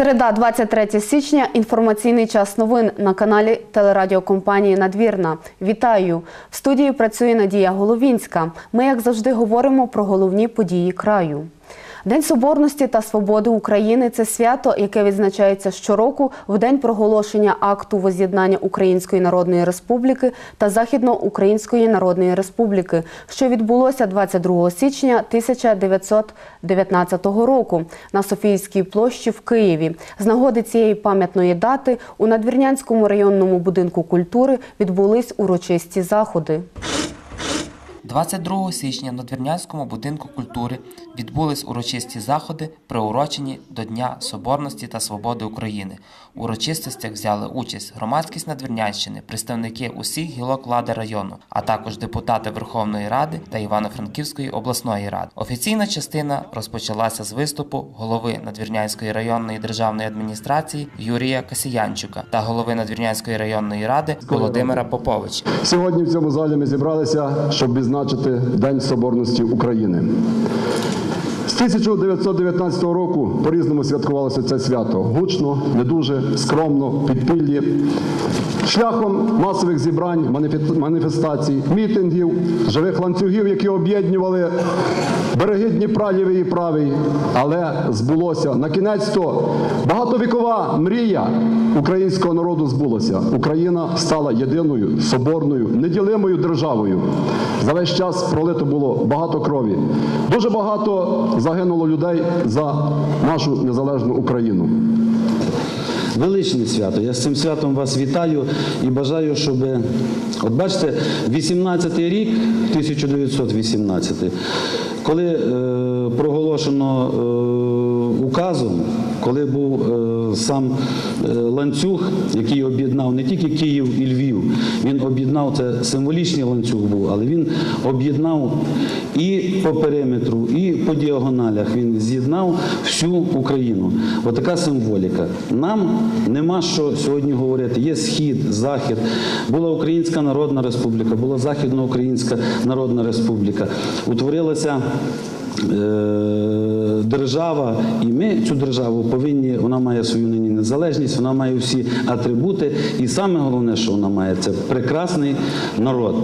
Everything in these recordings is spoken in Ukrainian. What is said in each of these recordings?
Середа, 23 січня. Інформаційний час новин на каналі телерадіокомпанії Надвірна. Вітаю! В студії працює Надія Головінська. Ми, як завжди, говоримо про головні події краю. День Соборності та Свободи України це свято, яке відзначається щороку в день проголошення акту воз'єднання Української Народної Республіки та Західноукраїнської Народної Республіки, що відбулося 22 січня 1919 року на Софійській площі в Києві. З нагоди цієї пам'ятної дати у Надвірнянському районному будинку культури відбулись урочисті заходи. 22 січня на Двірнянському будинку культури відбулись урочисті заходи, приурочені до Дня Соборності та Свободи України. У урочистостях взяли участь громадськість Надвірнянщини, представники усіх гілок влади району, а також депутати Верховної Ради та Івано-Франківської обласної ради. Офіційна частина розпочалася з виступу голови Надвірнянської районної державної адміністрації Юрія Касіянчука та голови Надвірнянської районної ради Володимира Поповича. Сьогодні в цьому залі ми зібралися, щоб відзначити День Соборності України. З 1919 року по-різному святкувалося це свято. Гучно, не дуже, скромно, підпіллі. Шляхом масових зібрань, маніфестацій, мітингів, живих ланцюгів, які об'єднували береги Дніпра лівий і правий. Але збулося на кінець то багатовікова мрія українського народу збулася. Україна стала єдиною, соборною, неділимою державою. За весь час пролито було багато крові. Дуже багато загинуло людей за нашу незалежну Україну. Величне свято. Я з цим святом вас вітаю і бажаю, щоб, от бачите, 18-й рік, 1918, коли е, проголошено е, указом, коли був е, сам ланцюг, який об'єднав не тільки Київ і Львів, він об'єднав це символічний ланцюг був, але він об'єднав і по периметру, і по діагоналях. Він з'єднав всю Україну. Отака символіка. Нам нема що сьогодні говорити. Є схід, захід. Була Українська Народна Республіка, була Західноукраїнська Народна Республіка. Утворилася. е, Держава, і ми цю державу повинні, вона має свою нині незалежність, вона має всі атрибути, і саме головне, що вона має, це прекрасний народ.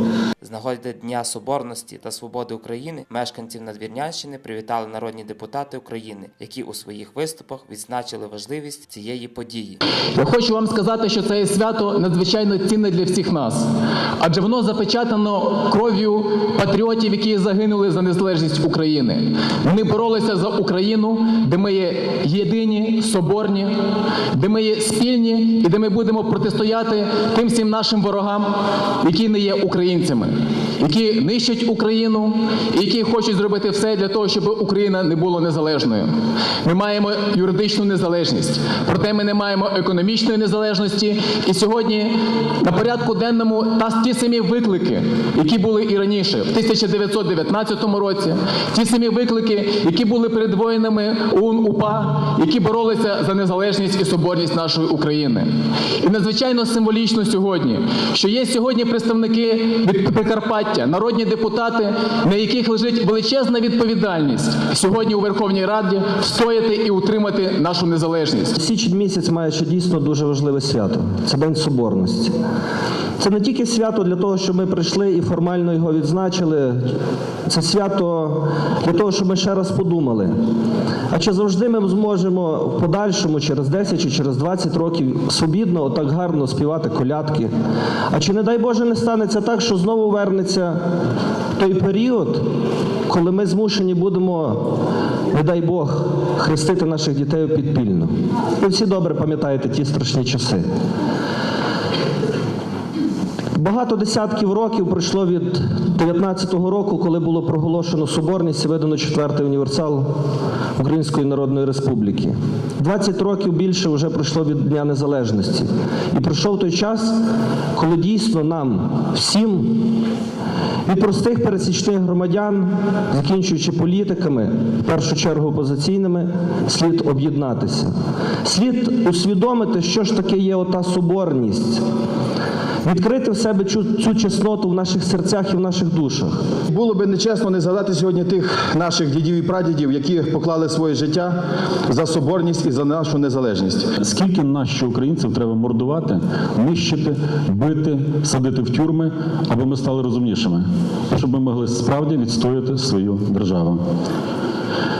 З нагоди Дня Соборності та Свободи України мешканців Надвірнянщини привітали народні депутати України, які у своїх виступах відзначили важливість цієї події. Я хочу вам сказати, що це свято надзвичайно цінне для всіх нас, адже воно запечатано кров'ю патріотів, які загинули за незалежність України. Вони боролися за Україну, де ми є єдині, соборні, де ми є спільні і де ми будемо протистояти тим всім нашим ворогам, які не є українцями, які нищать Україну і які хочуть зробити все для того, щоб Україна не була незалежною. Ми маємо юридичну незалежність, проте ми не маємо економічної незалежності. І сьогодні на порядку денному та ті самі виклики, які були і раніше, в 1919 році, ті самі виклики, які були перед воїнами ОУН УПА, які боролися за незалежність і соборність нашої України. І надзвичайно символічно сьогодні, що є сьогодні представники від Прикарпаття, народні депутати, на яких лежить величезна відповідальність сьогодні у Верховній Раді встояти і утримати нашу незалежність. Січень місяць має ще дійсно дуже важливе свято. Це День Соборності. Це не тільки свято для того, щоб ми прийшли і формально його відзначили. Це свято для того, щоб ми ще раз подумали. А чи завжди ми зможемо в подальшому, через 10 чи через 20 років, свобідно, отак гарно співати колядки? А чи, не дай Боже, не станеться так, що знову вернеться той період, коли ми змушені будемо, не дай Бог, хрестити наших дітей підпільно. Ви всі добре пам'ятаєте ті страшні часи. Багато десятків років пройшло від 19-го року, коли було проголошено соборність і видано четвертий універсал Української Народної Республіки. 20 років більше вже пройшло від Дня Незалежності. І пройшов той час, коли дійсно нам всім від простих пересічних громадян, закінчуючи політиками, в першу чергу опозиційними, слід об'єднатися. Слід усвідомити, що ж таке є ота соборність. Відкрити в себе цю, цю чесноту в наших серцях і в наших душах. Було би нечесно не згадати сьогодні тих наших дідів і прадідів, які поклали своє життя за соборність і за нашу незалежність. Скільки нас, що українців, треба мордувати, нищити, бити, садити в тюрми, аби ми стали розумнішими, щоб ми могли справді відстояти свою державу.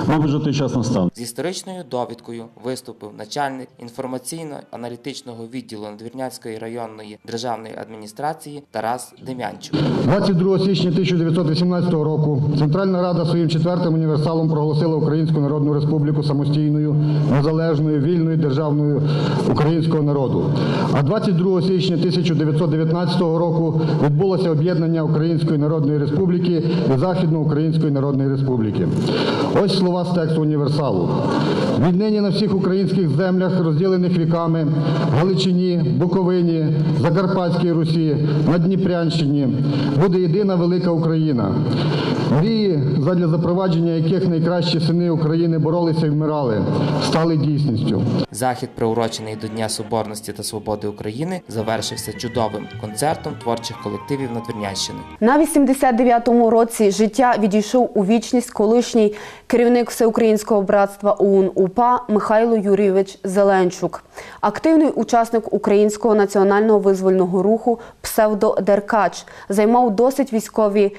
Мабуть, вже той час настав. З історичною довідкою виступив начальник інформаційно-аналітичного відділу Надвірнянської районної державної адміністрації Тарас Дем'янчук. 22 січня 1918 року Центральна Рада своїм четвертим універсалом проголосила Українську Народну Республіку самостійною, незалежною, вільною державною українського народу. А 22 січня 1919 року відбулося об'єднання Української Народної Республіки і Західноукраїнської Народної Республіки. Ось слова з тексту універсалу. Віднині на всіх українських землях, розділених віками, Галичині, Буковині, Закарпатській Русі, на Дніпрянщині, буде єдина велика Україна. Мрії, задля запровадження яких найкращі сини України боролися і вмирали, стали дійсністю. Захід, приурочений до Дня Соборності та Свободи України, завершився чудовим концертом творчих колективів Надвірнянщини. На 89-му році життя відійшов у вічність колишній керівник Всеукраїнського братства ОУН УПА Михайло Юрійович Зеленчук, активний учасник українського національного визвольного руху Псевдодеркач, займав досить військові.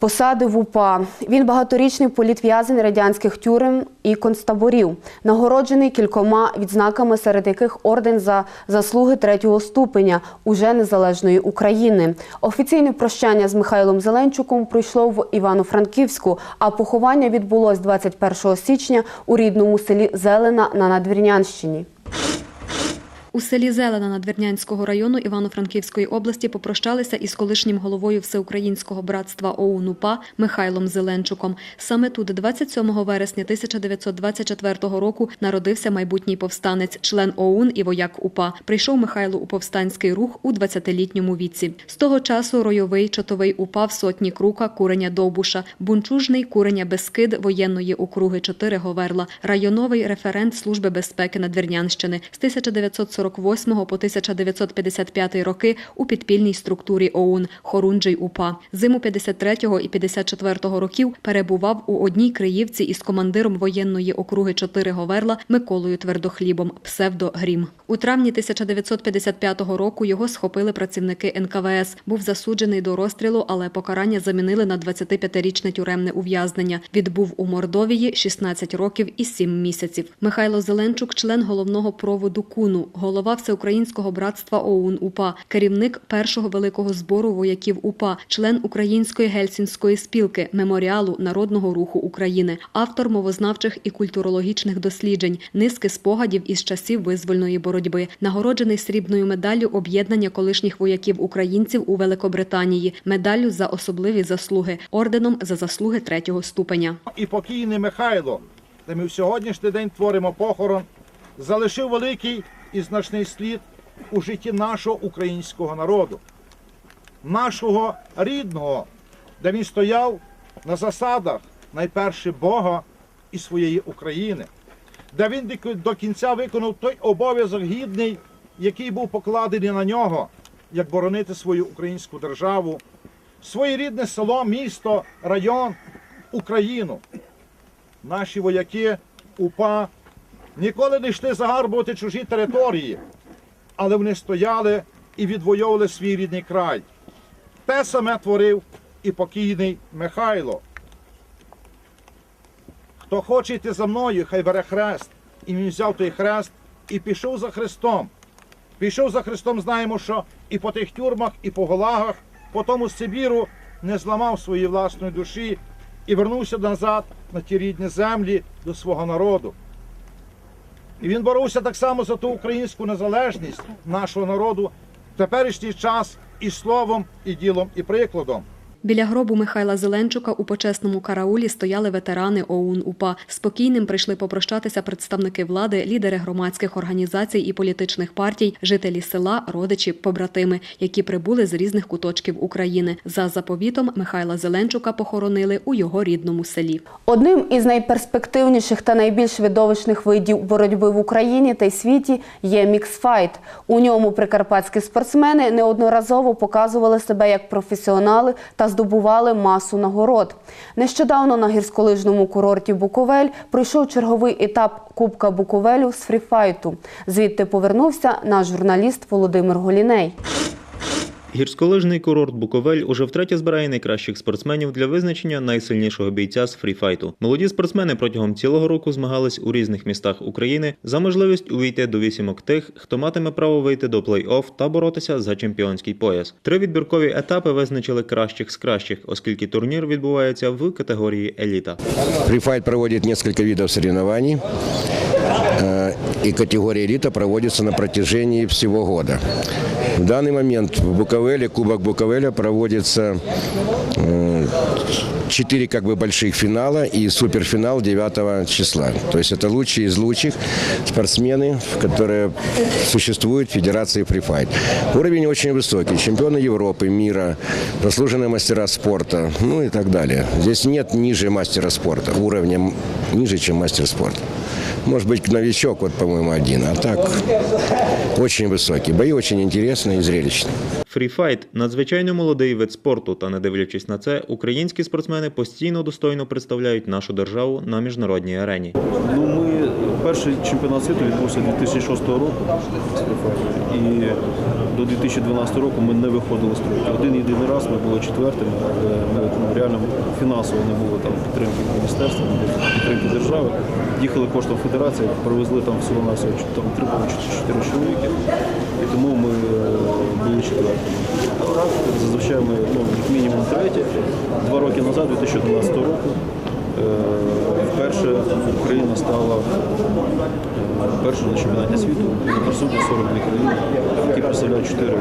Посади в УПА. Він багаторічний політв'язень радянських тюрем і концтаборів, нагороджений кількома відзнаками, серед яких орден за заслуги третього ступеня уже незалежної України. Офіційне прощання з Михайлом Зеленчуком пройшло в Івано-Франківську, а поховання відбулось 21 січня у рідному селі Зелена на Надвірнянщині. У селі Зелена Надвірнянського району Івано-Франківської області попрощалися із колишнім головою Всеукраїнського братства ОУН УПА Михайлом Зеленчуком. Саме тут, 27 вересня 1924 року, народився майбутній повстанець, член ОУН і вояк УПА. Прийшов Михайло у повстанський рух у 20-літньому віці. З того часу ройовий чотовий УПА в сотні крука, куреня Довбуша, бунчужний куреня Бескид воєнної округи 4 Говерла, районовий референт Служби безпеки Надвірнянщини з 1948 по 1955 роки у підпільній структурі ОУН Хорунджий УПА. Зиму 53-го і 54-го років перебував у одній Криївці із командиром воєнної округи 4 Говерла Миколою Твердохлібом, псевдо Грім. У травні 1955 року його схопили працівники НКВС. Був засуджений до розстрілу, але покарання замінили на 25-річне тюремне ув'язнення. Відбув у Мордовії 16 років і 7 місяців. Михайло Зеленчук, член головного проводу КУНу, голова Всеукраїнського братства ОУН УПА, керівник першого великого збору вояків УПА, член Української гельсінської спілки, меморіалу народного руху України, автор мовознавчих і культурологічних досліджень, низки спогадів із часів визвольної боротьби, нагороджений срібною медаллю об'єднання колишніх вояків українців у Великобританії, медаллю за особливі заслуги, орденом за заслуги третього ступеня. і покійний Михайло, де ми в сьогоднішній день творимо похорон, залишив великий і значний слід у житті нашого українського народу, нашого рідного, де він стояв на засадах найперше Бога і своєї України, де він до- кінця виконав той обов'язок гідний, який був покладений на нього, як боронити свою українську державу, своє рідне село, місто, район, Україну. Наші вояки УПА ніколи не йшли загарбувати чужі території, але вони стояли і відвоювали свій рідний край. Те саме творив і покійний Михайло. Хто хоче йти за мною, хай бере хрест. І він взяв той хрест і пішов за Христом. Пішов за Христом, знаємо, що і по тих тюрмах, і по голагах, по тому Сибіру не зламав своєї власної душі і вернувся назад на ті рідні землі до свого народу. І він боровся так само за ту українську незалежність нашого народу в теперішній час і словом, і ділом, і прикладом. Біля гробу Михайла Зеленчука у почесному караулі стояли ветерани ОУН УПА. Спокійним прийшли попрощатися представники влади, лідери громадських організацій і політичних партій, жителі села, родичі, побратими, які прибули з різних куточків України. За заповітом Михайла Зеленчука похоронили у його рідному селі. Одним із найперспективніших та найбільш видовищних видів боротьби в Україні та й світі є міксфайт. У ньому прикарпатські спортсмени неодноразово показували себе як професіонали та здобували масу нагород. Нещодавно на гірськолижному курорті Буковель пройшов черговий етап Кубка Буковелю з фріфайту. Звідти повернувся наш журналіст Володимир Голіней. Гірськолижний курорт Буковель уже втретє збирає найкращих спортсменів для визначення найсильнішого бійця з фріфайту. Молоді спортсмени протягом цілого року змагались у різних містах України за можливість увійти до вісімок тих, хто матиме право вийти до плей-офф та боротися за чемпіонський пояс. Три відбіркові етапи визначили кращих з кращих, оскільки турнір відбувається в категорії еліта. Фрифайт проводит несколько видов соревнований, и категория элита проводится на протяжении всего года. В данный момент в Буковеле, Кубок Буковеля проводится э, четыре как бы больших финала и суперфинал 9 числа. То есть это лучшие из лучших спортсмены, которые существуют в Федерации фрифайт. Уровень очень высокий. Чемпионы Европы, мира, заслуженные мастера спорта, ну и так далее. Здесь нет ниже мастера спорта, уровня ниже, чем мастер спорта. Может быть, новичок, вот, по-моему, один. А так, очень высокий. Бои очень интересные и зрелищные. Фріфайт надзвичайно молодий вид спорту, та не дивлячись на це, українські спортсмени постійно достойно представляють нашу державу на міжнародній арені. Ну, ми перший чемпіонат світу відбувся 2006 року і до 2012 року ми не виходили з тройки. Один єдиний раз ми були четвертими, але ми ну, реально фінансово не було там підтримки міністерства, підтримки держави. Їхали коштом федерації, привезли там всього на всього три чотири чоловіки, і тому ми е, були четвертими. А так зазвичай ми ну, як мінімум треті. Два роки назад, 2012 року. Е, Вперше Україна стала е, першою на чемпіонаті світу. і Присутні 42 країни, які представляють 4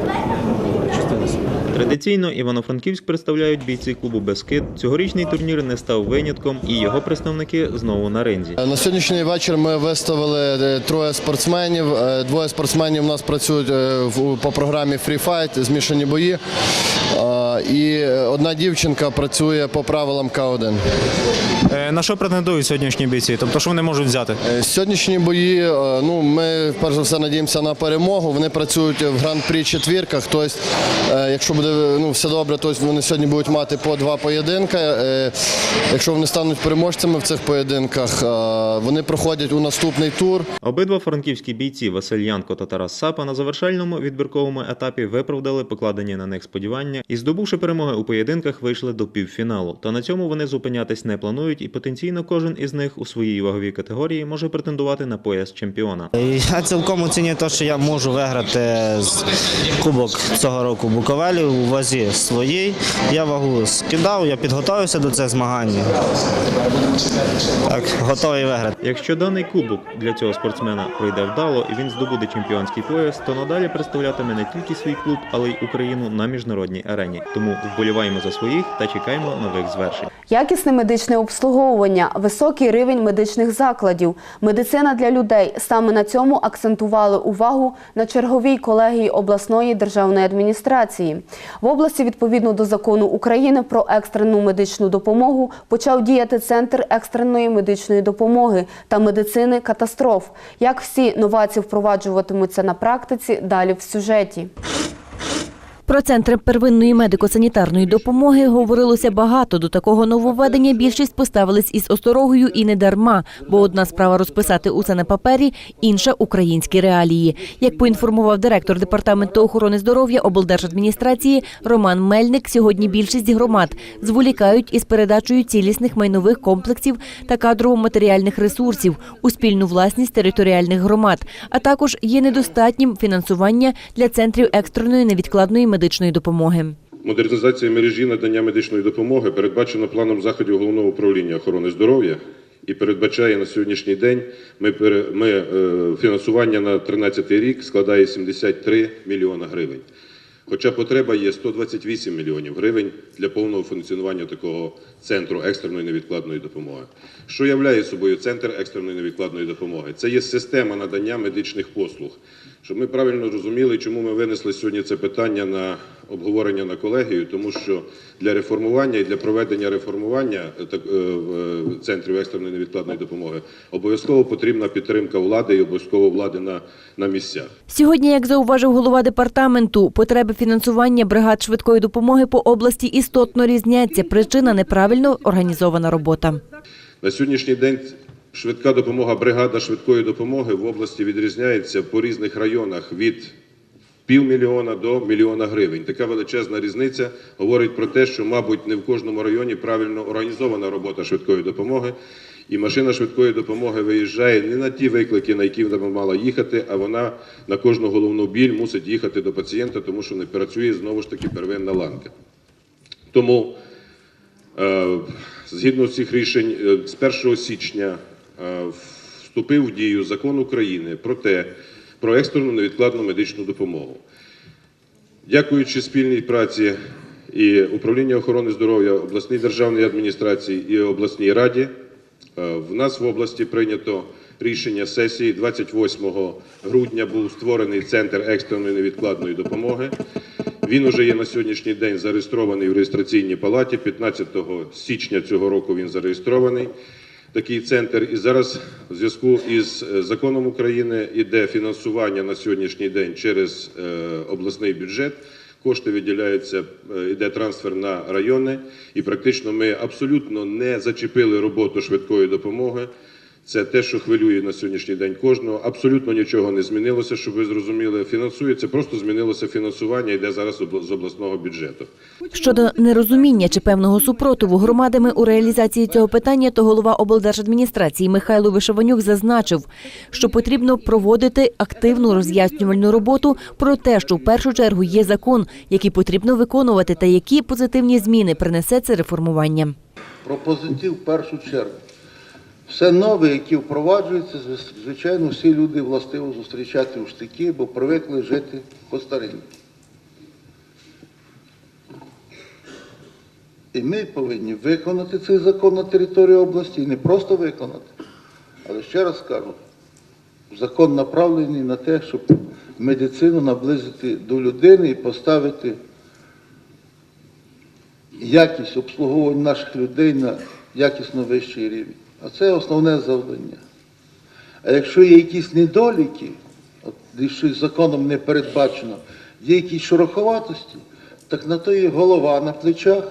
частини світу. Традиційно Івано-Франківськ представляють бійці клубу Бескид. Цьогорічний турнір не став винятком, і його представники знову на ринзі. На сьогоднішній вечір ми виставили е, троє спортсменів. Е, Двоє спортсменів у нас працюють е, в- по програмі Free Fight, змішані бої. Е, І одна дівчинка працює по правилам К1. На що претендують сьогоднішні бійці? Тобто, що вони можуть взяти? Е, Сьогоднішні бої, е, ну ми перш за все надіємося на перемогу. Вони працюють в гран-прі четвірках. Тобто, е, якщо буде ну, все добре, то вони сьогодні будуть мати по два поєдинки. Е, Якщо вони стануть переможцями в цих поєдинках, е, вони проходять у наступний тур. Обидва франківські бійці Василь Янко та Тарас Сапа на завершальному відбірковому етапі виправдали покладені на них сподівання і, здобувши перемоги у поєдинках, вийшли до півфіналу. Та на цьому вони зупинятись не планують, і потенційно кожен із них у своїй ваговій категорії може претендувати на пояс чемпіона. Я цілком оцінюю те, що я можу виграти з кубок цього року Буковелі у вазі своїй. Я вагу скидав, я підготувався до цих змагань. Так, готовий виграти. Якщо даний кубок для цього спортсмена пройде вдало і він здобуде чемпіонський пояс, то надалі представлятиме не тільки свій клуб, але й Україну на міжнародній арені. Тому вболіваємо за своїх та чекаємо нових звершень. Якісне медичне обслуговування, високий рівень медичних закладів, медицина для людей. Саме на цьому акцентували увагу на черговій колегії обласної державної адміністрації. В області, відповідно до закону України про екстрену медичну допомогу, почав діяти центр екстреної медичної допомоги та медицини катастроф. Як всі новації впроваджуватимуться на практиці, далі в сюжеті. Про центри первинної медико-санітарної допомоги говорилося багато. До такого нововведення більшість поставились із осторогою і не дарма, бо одна справа розписати усе на папері, інша українські реалії. Як поінформував директор департаменту охорони здоров'я облдержадміністрації Роман Мельник, сьогодні більшість громад зволікають із передачею цілісних майнових комплексів та кадрово-матеріальних ресурсів у спільну власність територіальних громад, а також є недостатнім фінансування для центрів екстреної невідкладної медичної допомоги. Модернізація мережі надання медичної допомоги передбачена планом заходів головного управління охорони здоров'я і передбачає на сьогоднішній день ми, ми, е, фінансування на 2013 рік складає 73 мільйона гривень. Хоча потреба є 128 мільйонів гривень для повного функціонування такого центру екстреної невідкладної допомоги. Що являє собою центр екстреної невідкладної допомоги? Це є система надання медичних послуг. Щоб ми правильно розуміли, чому ми винесли сьогодні це питання на обговорення на колегію, тому що для реформування і для проведення реформування е, е, е, центрів екстреної невідкладної допомоги обов'язково потрібна підтримка влади і обов'язково влади на, на місцях. Сьогодні, як зауважив голова департаменту, потреби фінансування бригад швидкої допомоги по області істотно різняться. Причина неправильно організована робота. На сьогоднішній день швидка допомога, бригада швидкої допомоги в області відрізняється по різних районах від півмільйона до мільйона гривень. Така величезна різниця говорить про те, що, мабуть, не в кожному районі правильно організована робота швидкої допомоги. І машина швидкої допомоги виїжджає не на ті виклики, на які вона мала їхати, а вона на кожну головну біль мусить їхати до пацієнта, тому що не працює знову ж таки первинна ланка. Тому Е, Згідно цих рішень, е, з 1 січня вступив в дію закон України про те, про екстрену невідкладну медичну допомогу. Дякуючи спільній праці і управління охорони здоров'я, обласній державній адміністрації і обласній раді, е, в нас в області прийнято рішення сесії. 28 грудня був створений центр екстреної невідкладної допомоги. Він уже є на сьогоднішній день зареєстрований в реєстраційній палаті. 15 січня цього року він зареєстрований. Такий центр. І зараз в зв'язку із е, законом України іде фінансування на сьогоднішній день через е, обласний бюджет. Кошти виділяються, е, йде трансфер на райони, і практично ми абсолютно не зачепили роботу швидкої допомоги. Це те, що хвилює на сьогоднішній день кожного. Абсолютно нічого не змінилося, щоб ви зрозуміли. Фінансується, просто змінилося фінансування, йде зараз з обласного бюджету. Щодо нерозуміння чи певного супротиву громадами у реалізації цього питання, то голова облдержадміністрації Михайло Вишованюк зазначив, що потрібно проводити активну роз'яснювальну роботу про те, що в першу чергу є закон, який потрібно виконувати, та які позитивні зміни принесе це реформування. Про позитив в першу чергу. Все нове, яке впроваджується, звичайно, всі люди властиво зустрічати у штики, бо привикли жити по старинні. І ми повинні виконати цей закон на території області, і не просто виконати, але ще раз кажу, закон направлений на те, щоб медицину наблизити до людини і поставити якість обслуговування наших людей на якісно вищий рівень. А це основне завдання. А якщо є якісь недоліки, от щось законом не передбачено, є якісь шороховатості, так на то є голова на плечах,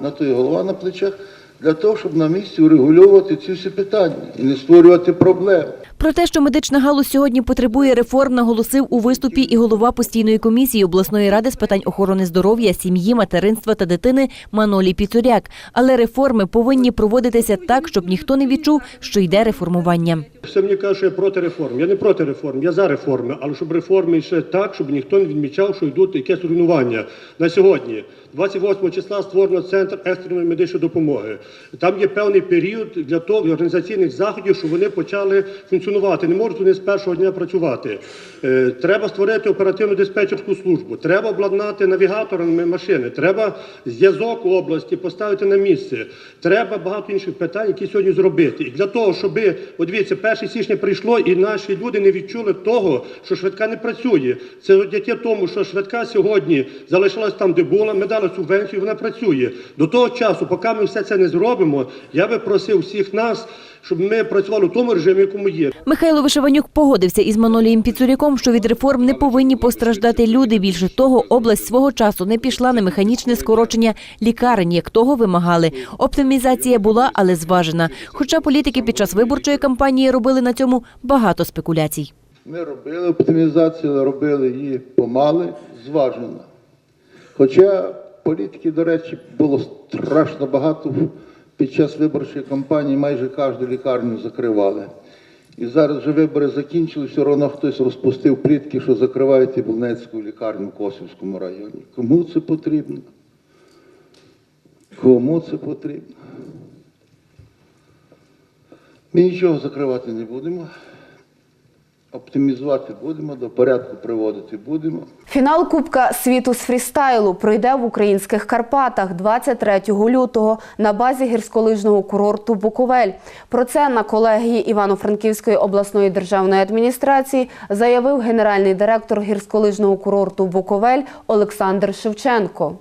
на то є голова на плечах для того, щоб на місці урегулювати ці всі питання і не створювати проблем. Про те, що медична галузь сьогодні потребує реформ, наголосив у виступі і голова постійної комісії обласної ради з питань охорони здоров'я, сім'ї, материнства та дитини Манолій Піцуряк. Але реформи повинні проводитися так, щоб ніхто не відчув, що йде реформування. Все мені каже, що я проти реформ. Я не проти реформ, я за реформи, але щоб реформи йшли так, щоб ніхто не відмічав, що йдуть якесь руйнування. На сьогодні, 28 числа, створено центр екстреної медичної допомоги. Там є певний період для того для організаційних заходів, щоб вони почали функціонувати. Не можуть вони з першого дня працювати. Е, Треба створити оперативну диспетчерську службу, треба обладнати навігаторами машини, треба зв'язок області поставити на місце. Треба багато інших питань, які сьогодні зробити. І для того, щоб, от дивіться, 1 січня прийшло, і наші люди не відчули того, що швидка не працює. Це завдяки тому, що швидка сьогодні залишилась там, де була. Ми дали субвенцію, вона працює. До того часу, поки ми все це не зробимо, я би просив всіх нас, щоб ми працювали в тому режимі, якому є. Михайло Вишиванюк погодився із Манолієм Піцуряком, що від реформ не повинні постраждати люди. Більше того, область свого часу не пішла на механічне скорочення лікарень, як того вимагали. Оптимізація була, але зважена. Хоча політики під час виборчої кампанії робили на цьому багато спекуляцій. Ми робили оптимізацію, але робили її помали, зважено. Хоча політики, до речі, було страшно багато під час виборчої кампанії, майже кожну лікарню закривали. І зараз вже вибори закінчили, все одно хтось розпустив плітки, що закривають і Болнецьку лікарню в Косівському районі. Кому це потрібно? Кому це потрібно? Ми нічого закривати не будемо. Оптимізувати будемо, до порядку приводити будемо. Фінал Кубка світу з фрістайлу пройде в українських Карпатах 23 лютого на базі гірськолижного курорту Буковель. Про це на колегії Івано-Франківської обласної державної адміністрації заявив генеральний директор гірськолижного курорту Буковель Олександр Шевченко.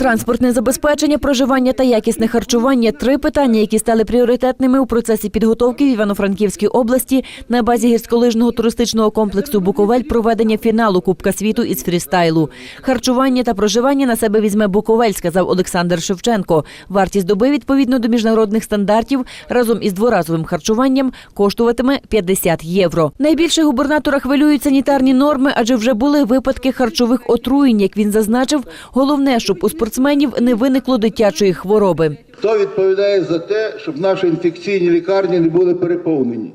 Транспортне забезпечення, проживання та якісне харчування три питання, які стали пріоритетними у процесі підготовки в Івано-Франківській області на базі гірськолижного туристичного комплексу Буковель проведення фіналу Кубка світу із фрістайлу. Харчування та проживання на себе візьме Буковель, сказав Олександр Шевченко. Вартість доби відповідно до міжнародних стандартів разом із дворазовим харчуванням коштуватиме 50 євро. Найбільше губернатора хвилюють санітарні норми, адже вже були випадки харчових отруєнь. Як він зазначив, головне, щоб у спортсменів не виникло дитячої хвороби. Хто відповідає за те, щоб наші інфекційні лікарні не були переповнені?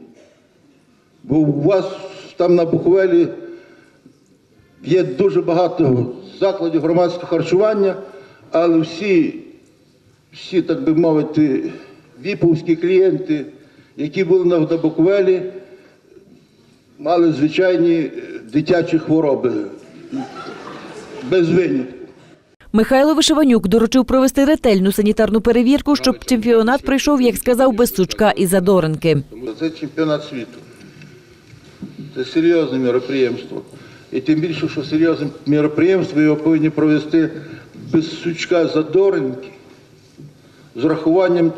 Бо у вас там на Буковелі є дуже багато закладів громадського харчування, але всі, всі, так би мовити, віповські клієнти, які були на Буковелі, мали звичайні дитячі хвороби без винятку. Михайло Вишиванюк доручив провести ретельну санітарну перевірку, щоб чемпіонат прийшов, як сказав, без сучка і задоринки. Це чемпіонат світу. Це серйозне мероприємство. І тим більше, що серйозне мероприємство його повинні провести без сучка задоринки з урахуванням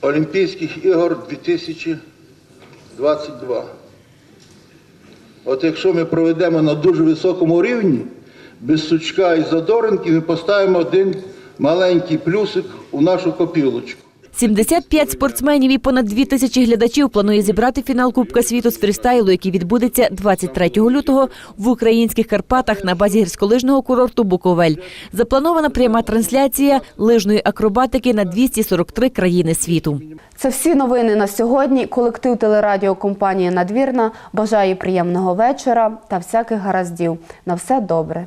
Олімпійських ігор 2022. От якщо ми проведемо на дуже високому рівні, без сучка і задоринки, ми поставимо один маленький плюсик у нашу копілочку. 75 спортсменів і понад 2 тисячі глядачів планує зібрати фінал Кубка світу з фрістайлу, який відбудеться 23 лютого в українських Карпатах на базі гірськолижного курорту Буковель. Запланована пряма трансляція лижної акробатики на 243 країни світу. Це всі новини на сьогодні. Колектив телерадіокомпанії Надвірна бажає приємного вечора та всяких гараздів. На все добре.